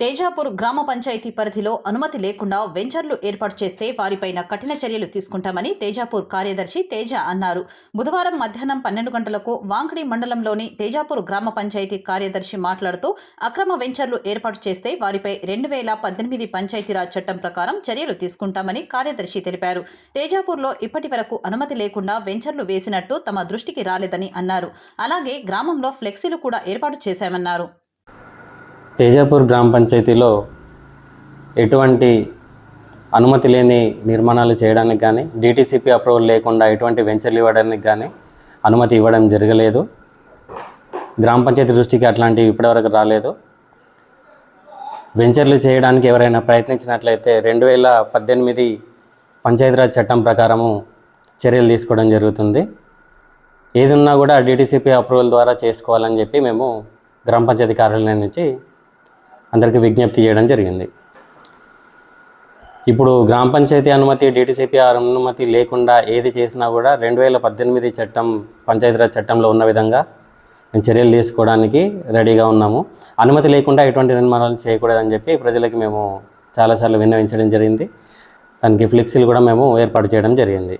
తేజాపూర్ గ్రామ పంచాయతీ పరిధిలో అనుమతి లేకుండా వెంచర్లు ఏర్పాటు చేస్తే వారిపైన కఠిన చర్యలు తీసుకుంటామని తేజాపూర్ కార్యదర్శి తేజ అన్నారు. బుధవారం మధ్యాహ్నం పన్నెండు గంటలకు వాంకడి మండలంలోని తేజాపూర్ గ్రామ పంచాయతీ కార్యదర్శి మాట్లాడుతూ అక్రమ వెంచర్లు ఏర్పాటు చేస్తే వారిపై రెండు వేల పద్దెనిమిది పంచాయతీరాజ్ చట్టం ప్రకారం చర్యలు తీసుకుంటామని కార్యదర్శి తెలిపారు. తేజాపూర్లో ఇప్పటి వరకు అనుమతి లేకుండా వెంచర్లు వేసినట్టు తమ దృష్టికి రాలేదని అన్నారు. అలాగే గ్రామంలో ఫ్లెక్సీలు కూడా ఏర్పాటు చేశామన్నారు. తేజాపూర్ గ్రామ పంచాయతీలో ఎటువంటి అనుమతి లేని నిర్మాణాలు చేయడానికి కానీ డిటీసీపీ అప్రూవల్ లేకుండా ఎటువంటి వెంచర్లు ఇవ్వడానికి కానీ అనుమతి ఇవ్వడం జరగలేదు. గ్రామ పంచాయతీ దృష్టికి అట్లాంటివి ఇప్పటివరకు రాలేదు. వెంచర్లు చేయడానికి ఎవరైనా ప్రయత్నించినట్లయితే రెండు వేల పద్దెనిమిది పంచాయతీరాజ్ చట్టం ప్రకారము చర్యలు తీసుకోవడం జరుగుతుంది. ఏదున్నా కూడా డిటీసీపీ అప్రూవల్ ద్వారా చేసుకోవాలని చెప్పి మేము గ్రామ పంచాయతీ కార్యాలయం నుంచి అందరికీ విజ్ఞప్తి చేయడం జరిగింది. ఇప్పుడు గ్రామ పంచాయతీ అనుమతి డిటిసిపి అనుమతి లేకుండా ఏది చేసినా కూడా రెండు వేల పద్దెనిమిది చట్టం పంచాయతీరాజ్ చట్టంలో ఉన్న విధంగా మేము చర్యలు తీసుకోవడానికి రెడీగా ఉన్నాము. అనుమతి లేకుండా ఎటువంటి నిర్మాణాలు చేయకూడదని చెప్పి ప్రజలకి మేము చాలాసార్లు విన్నవించడం జరిగింది. దానికి ఫ్లెక్సీలు కూడా మేము ఏర్పాటు చేయడం జరిగింది.